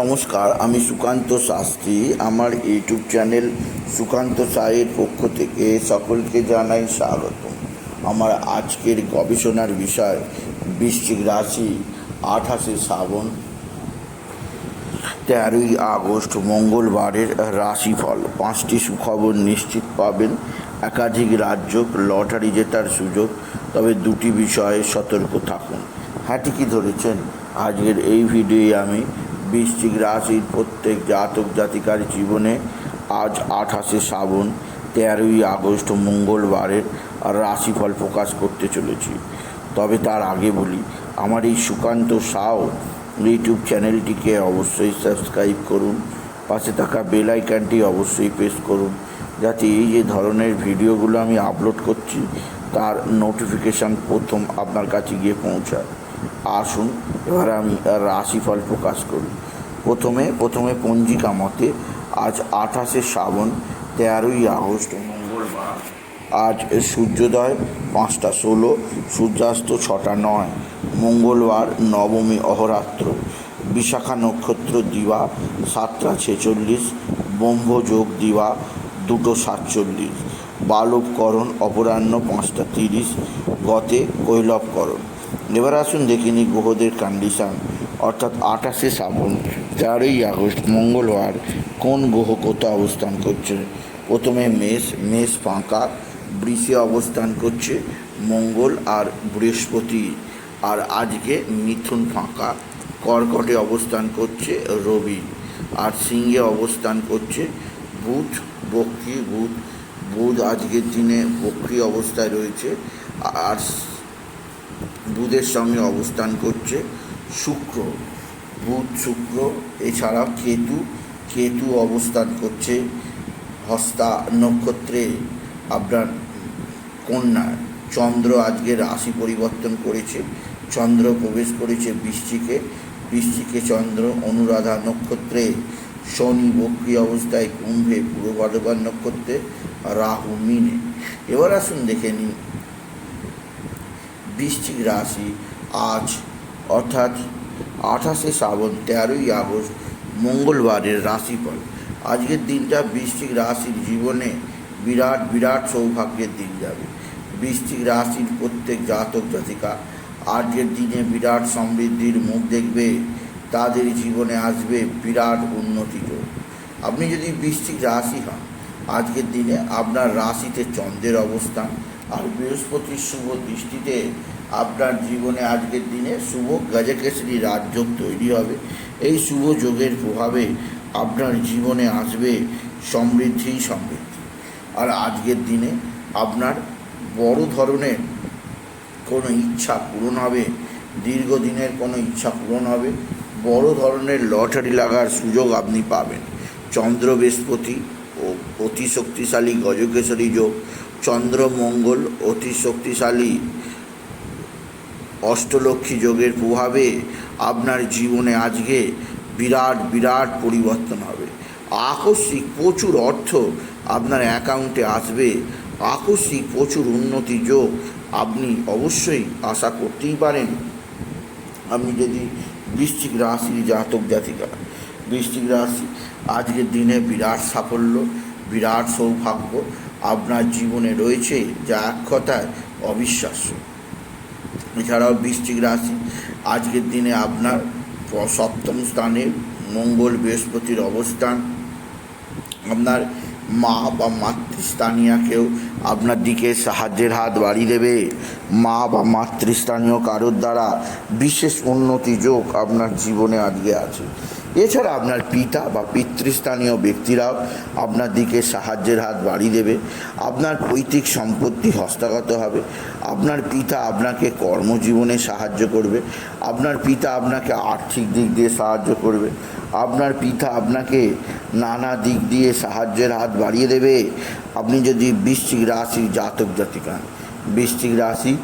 নমস্কার, আমি সুকান্ত শাস্ত্রী। আমার ইউটিউব চ্যানেল সুকান্ত সায়ের পক্ষ থেকে সকলকে জানাই স্বাগত। আমার আজকের গবেষণার বিষয় বৃশ্চিক রাশি, আঠাশে শ্রাবণ, তেরোই আগস্ট, মঙ্গলবারের রাশিফল। পাঁচটি সুখবর নিশ্চিত পাবেন। একাধিক রাজ্য লটারি জেতার সুযোগ, তবে দুটি বিষয়ে সতর্ক থাকুন। হ্যাঁ ঠিকই ধরেছেন। আজকের এই ভিডিওয়ে আমি বৃশ্চিক রাশির প্রত্যেক জাতক জাতিকার জীবনে আজ আঠাশে শ্রাবণ, তেরোই আগস্ট, মঙ্গলবারের রাশিফল প্রকাশ করতে চলেছি। তবে তার আগে বলি, আমার এই সুকান্ত সাও ইউটিউব চ্যানেলটিকে অবশ্যই সাবস্ক্রাইব করুন, পাশে থাকা বেল আইকনটি অবশ্যই প্রেস করুন, যাতে এই যে ধরনের ভিডিওগুলো আমি আপলোড করছি, তার নোটিফিকেশান প্রথম আপনার কাছে গিয়ে পৌঁছায়। আসুন, এবার আমি তার রাশিফল প্রকাশ করি। প্রথমে প্রথমে পঞ্জিকা মতে আজ আঠাশে শ্রাবণ, তেরোই আগস্ট, মঙ্গলবার। আজ সূর্যোদয় পাঁচটা ষোলো, সূর্যাস্ত ছটা নয়, মঙ্গলবার নবমী অহরাত্র, বিশাখা নক্ষত্র দিবা সাতটা ছেচল্লিশ ব্রহ্মযোগ দিবা দুটো সাতচল্লিশ, বালবকরণ অপরাহ্ন পাঁচটা তিরিশ, গতে কৈলবকরণ। এবার আসুন দেখে নিই গ্রহদের কন্ডিশান অর্থাৎ আঠাশে শ্রাবণ চারই আগস্ট, মঙ্গলবার, কোন গ্রহ কোথাও অবস্থান করছে? প্রথমে মেষ মেষ ফাঁকা, বৃষে অবস্থান করছে, মঙ্গল আর বৃহস্পতি। আর আজকে মিথুন ফাঁকা, কর্কটে অবস্থান করছে রবি। আর সিংহে অবস্থান করছে বুধ, বক্রি বুধ। বুধ আজকের দিনে বক্রি অবস্থায় রয়েছে, আর বুধের সঙ্গে অবস্থান করছে শুক্র, বুধ, শুক্র এছাড়া কেতু কেতু অবস্থান করছে হস্তা নক্ষত্রে, আপনার কন্যা, চন্দ্র আজকে রাশি পরিবর্তন করেছে, চন্দ্র প্রবেশ করেছে বৃষ্টিকে বৃষ্টিকে চন্দ্র অনুরাধা নক্ষত্রে, শনি বক্রি অবস্থায় কুম্ভে, পূর্ব বর্ধমান নক্ষত্রে, রাহু, মিনে। এবার আসুন দেখে নিই বৃশ্চিক রাশি আজ, অর্থাৎ আঠাশে শ্রাবণ, তেরোই আগস্ট, মঙ্গলবারের রাশিফল। আজকের দিনটা বৃশ্চিক রাশির জীবনে বিরাট বিরাট সৌভাগ্যের দিন যাবে। বৃশ্চিক রাশির প্রত্যেক জাতক, জাতিকা আজকের দিনে বিরাট সমৃদ্ধির মুখ দেখবে, তাদের জীবনে আসবে বিরাট উন্নতি আপনি যদি বৃশ্চিক রাশি হন, আজকের দিনে আপনার রাশিতে চন্দ্রের অবস্থান আর বৃহস্পতির শুভ দৃষ্টিতে আপনার জীবনে আজকের দিনে শুভ গজকেশরী রাজযোগ তৈরি হবে। এই শুভ যোগের প্রভাবে আপনার জীবনে আসবে সমৃদ্ধি সমৃদ্ধি। আর আজকের দিনে আপনার বড় ধরনের কোনো ইচ্ছা পূরণ হবে, দীর্ঘদিনের কোনো ইচ্ছা পূরণ হবে, বড় ধরনের লটারি লাগার সুযোগ আপনি পাবেন। চন্দ্র বৃহস্পতি ও অতি শক্তিশালী গজকেশরী যোগ চন্দ্র মঙ্গল অতি শক্তিশালী। অষ্টলক্ষ্মী যোগের প্রভাবে আপনার জীবনে আজকে বিরাট বিরাট পরিবর্তন হবে। আকস্মিক প্রচুর অর্থ আপনার অ্যাকাউন্টে আসবে। আকস্মিক প্রচুর উন্নতি যোগ আপনি অবশ্যই আশা করতেই পারেন। আপনি যদি বৃশ্চিক রাশির জাতক, জাতিকা, বৃশ্চিক রাশি, আজকের দিনে বিরাট সাফল্য, বিরাট সৌভাগ্য আপনার জীবনে রয়েছে যা এক কথায় অবিশ্বাস্য। এছাড়াও বৃশ্চিক রাশি, আজকের দিনে আপনার সপ্তম স্থানে মঙ্গল বৃহস্পতির অবস্থান। আপনার মা বা মাতৃস্থানীয়কেও আপনার দিকে সাহায্যের হাত বাড়িয়ে দেবে। মা বা মাতৃস্থানীয় কারোর দ্বারা বিশেষ উন্নতি যোগ আপনার জীবনে আজকে আছে। এছাড়া আপনার পিতা বা পিতৃস্থানীয় ব্যক্তিরাও আপনার দিকে সাহায্যের হাত বাড়িয়ে দেবে, আপনার পৈতৃক সম্পত্তি হস্তগত হবে, আপনার পিতা আপনাকে কর্মজীবনে সাহায্য করবে, আপনার পিতা আপনাকে আর্থিক দিক দিয়ে সাহায্য করবে, আপনার পিতা আপনাকে নানা দিক দিয়ে সাহায্যের হাত বাড়িয়ে দেবে। আপনি যদি বৃশ্চিক রাশির জাতক জাতিকা, বৃশ্চিক রাশি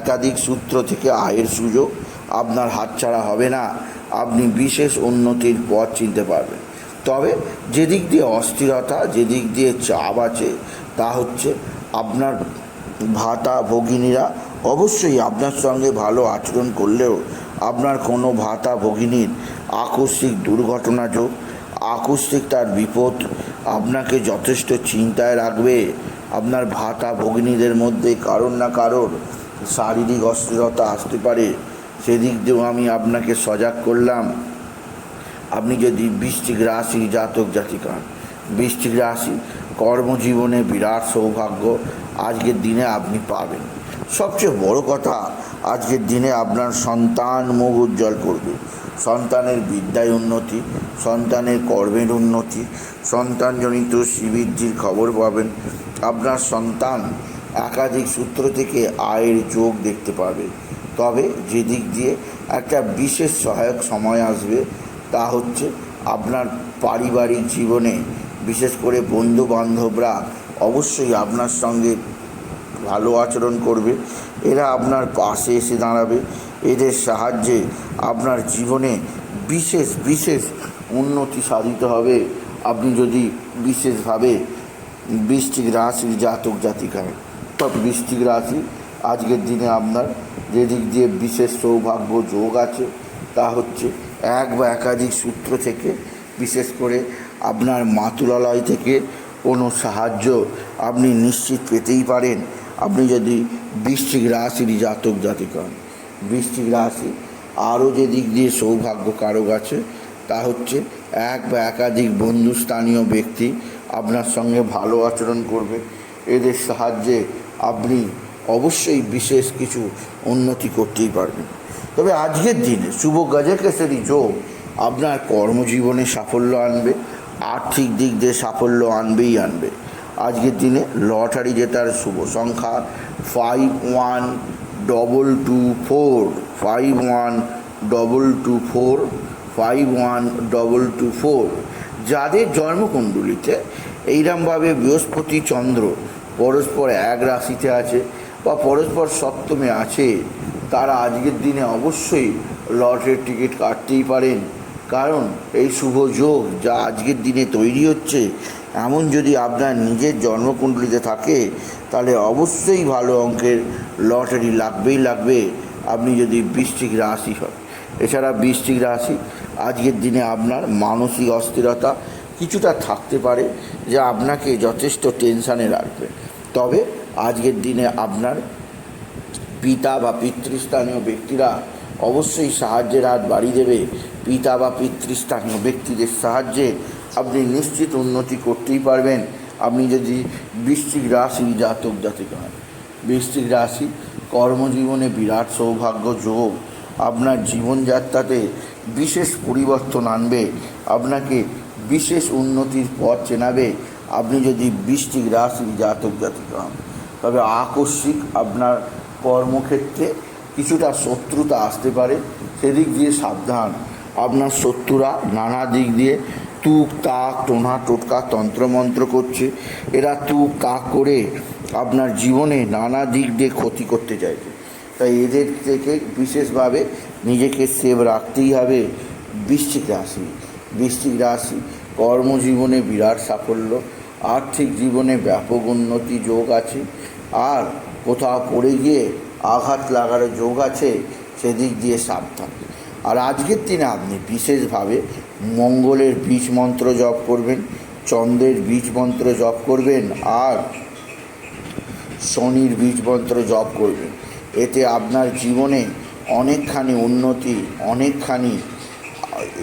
একাধিক সূত্র থেকে আয়ের সুযোগ আপনার হাতছাড়া হবে না। আপনি বিশেষ উন্নতির পথ চিনতে পারবেন। তবে যেদিক দিয়ে অস্থিরতা, যেদিক দিয়ে চাপ আছে, তা হচ্ছে আপনার ভাতা ভগিনীরা অবশ্যই আপনার সঙ্গে ভালো আচরণ করলেও আপনার কোনো ভাতা ভগিনীর আকস্মিক দুর্ঘটনা যোগ, আকস্মিক তার বিপদ আপনাকে যথেষ্ট চিন্তায় রাখবে। আপনার ভাতা ভগিনীদের মধ্যে কারোর না কারোর শারীরিক অস্থিরতা আসতে পারে। সেদিক দিয়েও আমি আপনাকে সজাগ করলাম। আপনি যদি বৃষ্টিক রাশি, জাতক, জাতিকা বৃষ্টিক রাশি, কর্মজীবনে বিরাট সৌভাগ্য আজকের দিনে আপনি পাবেন। সবচেয়ে বড় কথা, আজকের দিনে আপনার সন্তান মুখ উজ্জ্বল করবে। সন্তানের বিদ্যায় উন্নতি, সন্তানের কর্মের উন্নতি, সন্তানজনিত শ্রীবৃদ্ধির খবর পাবেন। আপনার সন্তান একাধিক সূত্র থেকে আয়ের যোগ দেখতে পাবে। তবে যে দিক দিয়ে একটা বিশেষ সহায়ক সময় আসবে, তা হচ্ছে আপনার পারিবারিক জীবনে, বিশেষ করে বন্ধু বান্ধবরা অবশ্যই আপনার সঙ্গে ভালো আচরণ করবে। এরা আপনার পাশে এসে দাঁড়াবে। এদের সাহায্যে আপনার জীবনে বিশেষ বিশেষ উন্নতি সাধিত হবে। আপনি যদি বিশেষভাবে বৃষ্টিক রাশির জাতক জাতিকায় সব বৃষ্টিক রাশি আজকের দিনে আপনার যে দিক দিয়ে বিশেষ সৌভাগ্য যোগ আছে, তা হচ্ছে এক বা একাধিক সূত্র থেকে, বিশেষ করে আপনার মাতুলালয় থেকে কোনো সাহায্য আপনি নিশ্চিত পেতেই পারেন। আপনি যদি বৃষ্টিক রাশির জাতক জাতিক হন বৃষ্টিক রাশি আরও যে দিক দিয়ে সৌভাগ্য কারক আছে, তা হচ্ছে এক বা একাধিক বন্ধুস্থানীয় ব্যক্তি আপনার সঙ্গে ভালো আচরণ করবে। এদের সাহায্যে আপনি অবশ্যই বিশেষ কিছু উন্নতি করতেই পারবেন। তবে আজকের দিনে শুভ গজকেশরী যোগ আপনার কর্মজীবনে সাফল্য আনবে, আর্থিক দিক দিয়ে সাফল্য আনবেই আনবে। আজকের দিনে লটারি জেতার শুভ সংখ্যা five one double two four five one double two four five one double two four যাদের জন্মকুণ্ডলিতে, এইরমভাবে বৃহস্পতি চন্দ্র পরস্পর এক রাশিতে আছে বা পরস্পর সপ্তমে আছে, তারা আজকের দিনে অবশ্যই লটের টিকিট কাটতেই পারেন। কারণ এই শুভ যোগ যা আজকের দিনে তৈরি হচ্ছে, এমন যদি আপনার নিজের জন্মকুণ্ডলিতে থাকে, তাহলে অবশ্যই ভালো অঙ্কের লটারি লাগবেই লাগবে। আপনি যদি বৃষ্টিক রাশি হন। এছাড়া বৃষ্টিক রাশি আজকের দিনে আপনার মানসিক অস্থিরতা কিছুটা থাকতে পারে, যা আপনাকে যথেষ্ট টেনশানে রাখবে। তবে আজকের দিনে আপনার পিতা বা পিতৃস্থানীয় ব্যক্তিরা অবশ্যই সাহায্যের হাত বাড়িয়ে দেবে। পিতা বা পিতৃস্থানীয় ব্যক্তিদের সাহায্যে আপনি নিশ্চিত উন্নতি করতেই পারবেন। আপনি যদি বৃশ্চিক রাশি জাতক জাতিক হন বৃশ্চিক রাশি কর্মজীবনে বিরাট সৌভাগ্য যোগ আপনার জীবনযাত্রাতে বিশেষ পরিবর্তন আনবে, আপনাকে বিশেষ উন্নতির পথ চেনাবে। আপনি যদি বৃষ্টিক রাশি জাতক জাতিক হন তবে আকস্মিক আপনার কর্মক্ষেত্রে কিছুটা শত্রুতা আসতে পারে। সেদিক দিয়ে সাবধান। আপনার শত্রুরা নানা দিক দিয়ে তুক, তাক, টোনা, টোটকা, তন্ত্রমন্ত্র করছে। এরা তুক, তাক করে আপনার জীবনে নানা দিক দিয়ে ক্ষতি করতে চাইছে। তাই এদের থেকে বিশেষভাবে নিজেকে সেভ রাখতেই হবে। বৃশ্চিক রাশি বৃশ্চিক রাশি কর্মজীবনে বিরাট সাফল্য, আর্থিক জীবনে ব্যাপক উন্নতি যোগ আছে। আর কোথাও পড়ে গিয়ে আঘাত লাগার যোগ আছে, সেদিক দিয়ে সাবধান। আর আজকের দিনে আপনি বিশেষভাবে মঙ্গলের বীজ মন্ত্র জপ করবেন, চন্দ্রের বীজ মন্ত্র জপ করবেন, আর শনির বীজ মন্ত্র জপ করবেন। এতে আপনার জীবনে অনেকখানি উন্নতি, অনেকখানি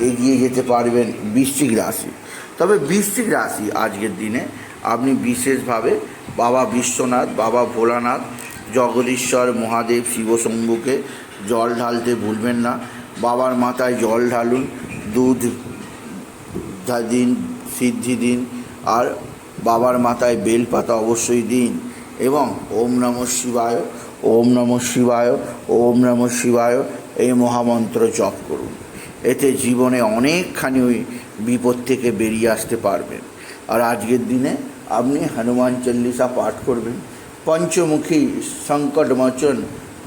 এগিয়ে যেতে পারবেন বৃশ্চিক রাশি। তবে বৃশ্চিক রাশি আজকের দিনে আপনি বিশেষভাবে বাবা বিশ্বনাথ, বাবা ভোলানাথ, জগদীশ্বর, মহাদেব, শিবশম্ভুকে জল ঢালতে ভুলবেন না। বাবার মাথায় জল ঢালুন, দুধ দিন, সিদ্ধি দিন, আর বাবার মাথায় বেলপাতা অবশ্যই দিন এবং ওম নম শিবায়, ওম নম শিবায়, ওম নম শিবায় এই মহামন্ত্র জপ করুন। এতে জীবনে অনেকখানি বিপদ থেকে বেরিয়ে আসতে পারবেন। আর আজকের দিনে আপনি হনুমান চল্লিশা পাঠ করবেন, পঞ্চমুখী সংকটমোচন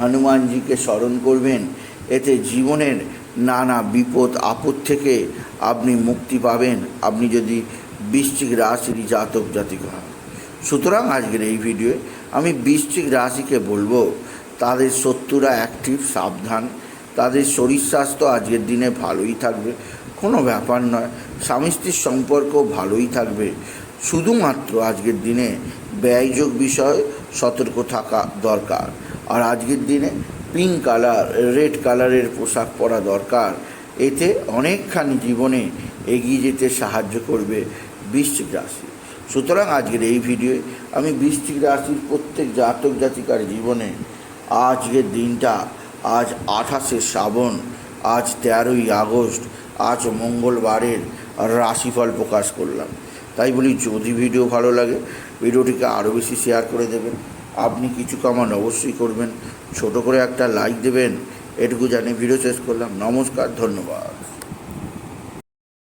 হনুমানজিকে স্মরণ করবেন, এতে জীবনের নানা বিপদ, আপদ থেকে আপনি মুক্তি পাবেন। আপনি যদি বৃশ্চিক রাশির জাতক, জাতিক হন। সুতরাং আজকের এই ভিডিওয়ে আমি বৃশ্চিক রাশিকে বলব, তাদের শত্রুরা অ্যাক্টিভ সাবধান, তাদের শরীর স্বাস্থ্য আজকের দিনে ভালোই থাকবে। কোনো ব্যাপার নয়। স্বামী স্ত্রীর সম্পর্ক ভালোই থাকবে। শুধুমাত্র আজকের দিনে ব্যয়যোগ বিষয়ে, সতর্ক থাকা দরকার। আর আজকের দিনে পিঙ্ক কালার রেড কালারের পোশাক পরা দরকার। এতে অনেকখানি জীবনে এগিয়ে যেতে সাহায্য করবে বৃশ্চিক রাশি। সুতরাং আজকের এই ভিডিওয়ে আমি বৃশ্চিক রাশির প্রত্যেক জাতক জাতিকার জীবনে আজকের দিনটা, আজ আঠাশে শ্রাবণ, আজ তেরোই আগস্ট আজ মঙ্গলবারের রাশিফল প্রকাশ করলাম। তাই বলি, যদি ভিডিও ভালো লাগে, ভিডিওটিকে আরও বেশি শেয়ার করে দেবেন। আপনি কিছু কামান অবশ্যই করবেন। ছোট করে একটা লাইক দেবেন। এটুকু জানি ভিডিও শেষ করলাম। নমস্কার, ধন্যবাদ।